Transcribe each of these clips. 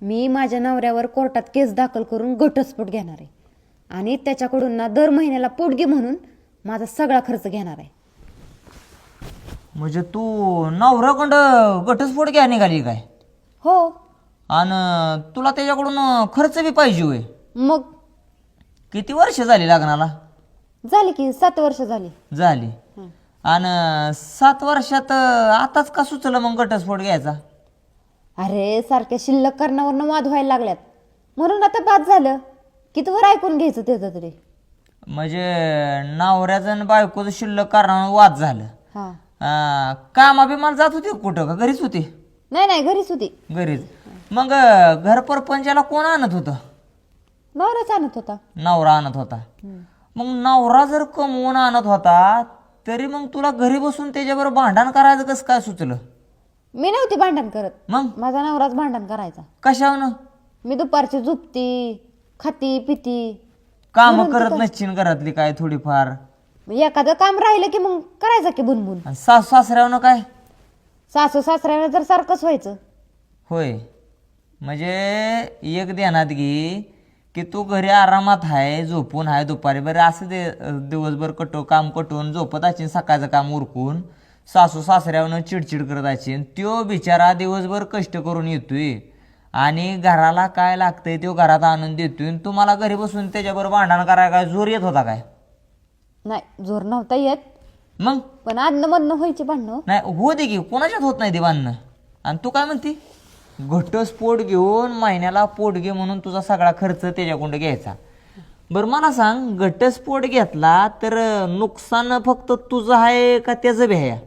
मी माझ्या नवऱ्यावर कोर्टात केस दाखल करून घटस्फोट घेणार आहे. आणि त्याच्याकडून ना दर महिन्याला पोटगी म्हणून माझा सगळा खर्च घेणार आहे. म्हणजे तू नवऱ्याकडं घटस्फोट घ्या निघाली काय? हो. आणि तुला त्याच्याकडून खर्च बी पाहिजे होय. मग? किती वर्ष झाली लग्नाला? झाली की सात वर्ष झाली. झाली. आणि सात वर्षात आताच का सुचलं मग घटस्फोट घ्यायचा? अरे सारख्या शिल्लक कारणावरनं वाद व्हायला लागल्यात. म्हणून आता बाद झालं. कितीवर ऐकून घ्यायचं त्याचं तरी? म्हणजे नवऱ्याचं आणि बायकोचं शिल्लक कारणानं वाद झालं. हा. अं, जात होती का कुठं का? घरीच होती? नाही नाही घरीच होती. घरीच. मग घर परपंचाला कोण आणत होतं? नवराच आणत होता. नवरा आणत होता. मग नवरा जर कमवून आणत होता तरी मग तुला घरी बसून त्याच्याबरोबर भांडण करायचं कसं काय सुचलं? मी नव्हती भांडण करत. मग? माझा नवराच भांडण करायचा. कशावनं? मी दुपारची झोपती खाती पिती. काम करत नसशील घरातली काय थोडीफार. एखादं काम राहिलं की मग करायचं की बुनबुन. आणि सासू सासऱ्यावनं काय? सासू सासऱ्यानं जर सारखंच व्हायचं. होय. म्हणजे एक ध्यानात घे की तू घरी आरामात आहे झोपून आहे दुपारी. बरं असं दे दिवसभर कटो काम कटवून झोपत असेल सकाळचं काम उरकून. सासू सासऱ्यावरनं चिडचिड करत असेल त्यो बिचारा दिवसभर कष्ट करून येतोय. आणि घराला काय लागतंय तो घरात आणून देतोय आणि तुम्हाला घरी बसून त्याच्याबरोबर भांडण करायला काय जोर येत होता काय? नाही जोर नव्हता येत. मग? पण आदनं मधनं व्हायची भांडणं. नाही हो दे की कोणाच्यात होत नाही ते बांधणं आणि तू काय म्हणती? घटस्फोट घेऊन महिन्याला पोट घे म्हणून तुझा सगळा खर्च त्याच्याकडून घ्यायचा. बरं मला सांग घटस्फोट घेतला तर नुकसान फक्त तुझं आहे का त्याचं बी आहे?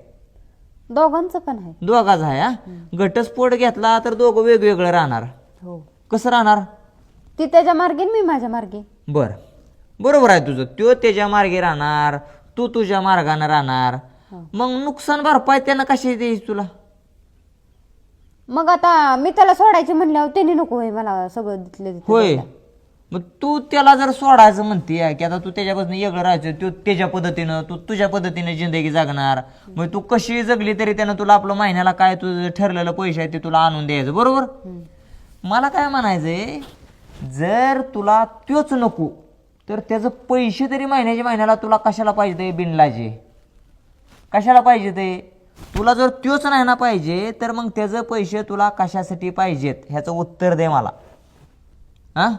दोघांचं पण आहे. दोघाच आहे हा? घटस्फोट घेतला तर दोघं वेगवेगळं राहणार. हो. कसं राहणार? ती त्याच्या मार्गे आणि मी माझ्या मार्गे बरं. बरोबर आहे तुझं. तो त्याच्या मार्गे राहणार तू तुझ्या मार्गानं राहणार. मग नुकसान भरपाई त्यानं कशी द्यायची तुला? मग आता मी त्याला सोडायची म्हणल्यावर त्यांनी नको होय मला सगळं तिथं होय. मग तू त्याला जर सोडायचं म्हणते की आता तू त्याच्यापासून वेगळं राहायचं तू त्याच्या पद्धतीनं तू तुझ्या पद्धतीने जिंदगी जगणार मग तू कशी जगली तरी त्यानं तुला आपलं महिन्याला काय तुझं ठरलेलं पैसे आहे ते तुला आणून द्यायचं बरोबर? मला काय म्हणायचंय जर तुला त्योच नको तर त्याचं पैसे तरी महिन्याच्या महिन्याला तुला कशाला पाहिजे ते बिनलाजे? कशाला पाहिजे ते? तुला जर त्योच नाही ना पाहिजे तर मग त्याचं पैसे तुला कशासाठी पाहिजेत? ह्याचं उत्तर दे मला. हां?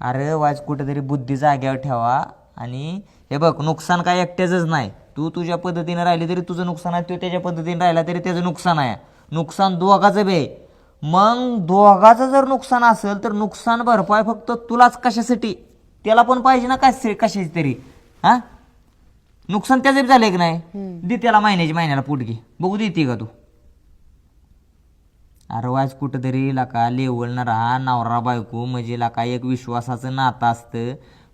अरे वाज कुठेतरी बुद्धी जाग्यावर ठेवा. आणि हे बघ नुकसान काय एकट्याचंच नाही. तू तुझ्या पद्धतीनं राहिली तरी तुझं नुकसान आहे तो त्याच्या पद्धतीने राहिला तरी त्याचं नुकसान आहे. नुकसान दोघाचं बी. मग दोघाचं जर नुकसान असेल तर नुकसान भरपाई फक्त तुलाच कशासाठी? त्याला पण पाहिजे ना कश कशाची तरी. हां? नुकसान त्याचं झालं की नाही? दे त्याला महिन्याची महिन्याला पोटगी. बघू देते का तू? अरे कुठंतरी लका लेवलनं राहा नवरा बायको म्हणजे लका एक विश्वासाचं नातं असतं.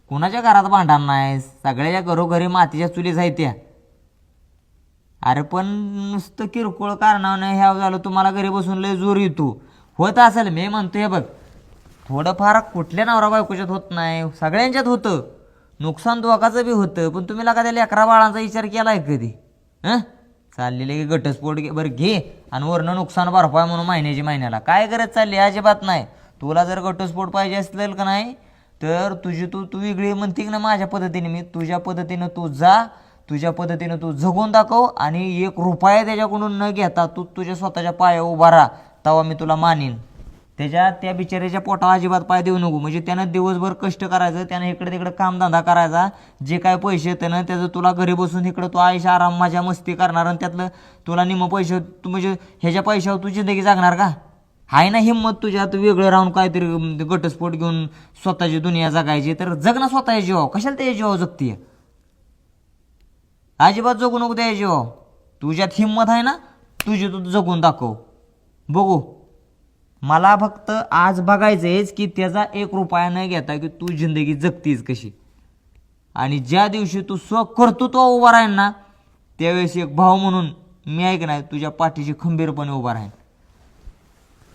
कुणाच्या घरात भांडण नाही? सगळ्याच्या घरोघरी मातीच्या चुली जायत्या त्या. अरे पण नुसतं किरकोळ कारणानं ह्या झालं तुम्हाला घरी बसून लय जोर येतो. होत असेल मी म्हणतो हे बघ. थोडंफार कुठल्या नवरा बायकोच्यात होत नाही सगळ्यांच्यात होतं. नुकसान दोघाचं बी होतं पण तुम्ही लका त्या लेकरा बाळांचा विचार केला आहे कधी? हं? चाललेले की घटस्फोट? घे बरं घे. आणि वरनं नुकसान भरपाय म्हणून महिन्याची महिन्याला. काय करत चालली? अजिबात नाही. तुला जर घटस्फोट पाहिजे असेल का नाही तर तुझी तू तू वेगळी म्हणते की ना माझ्या पद्धतीने. मी तुझ्या पद्धतीनं तू जा तुझ्या पद्धतीनं तू जगून दाखव आणि एक रुपया त्याच्याकडून न घेता तू तुझ्या स्वतःच्या पाया उभा राहा. तेव्हा मी तुला मानीन. त्याच्या त्या बिचाऱ्याच्या पोटाला अजिबात पाय देऊ नको. म्हणजे त्यानं दिवसभर कष्ट करायचं त्यानं इकडे तिकडे कामधंदा करायचा जे काय पैसे येतं ना त्याचं तुला घरी बसून इकडं तू आयुष्य आराम माझ्या मस्ती करणार आणि त्यातलं तुला निम पैसे तू म्हणजे ह्याच्या पैशावर तू जिंदगी जगणार का? आहे ना हिंमत तुझ्या वेगळं राहून काहीतरी घटस्फोट घेऊन स्वतःची दुनिया जगायची. तर जग ना स्वतःच्या कशाला त्या जीवावर जगतीय अजिबात जगू नको त्या जीवावर. तुझ्यात हिंमत आहे ना तुझी तू जगून दाखव. बघू. मला फक्त आज बघायचंयच की त्याचा एक रुपया न घेता की तू जिंदगी जगतीस कशी. आणि ज्या दिवशी तू स्वकर्तृत्व उभा राहील ना त्यावेळेस एक भाव म्हणून मी ऐक नाही तुझ्या पाठीशी खंबीरपणे उभा राहीन.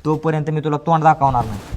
तोपर्यंत मी तुला तोंड दाखवणार नाही.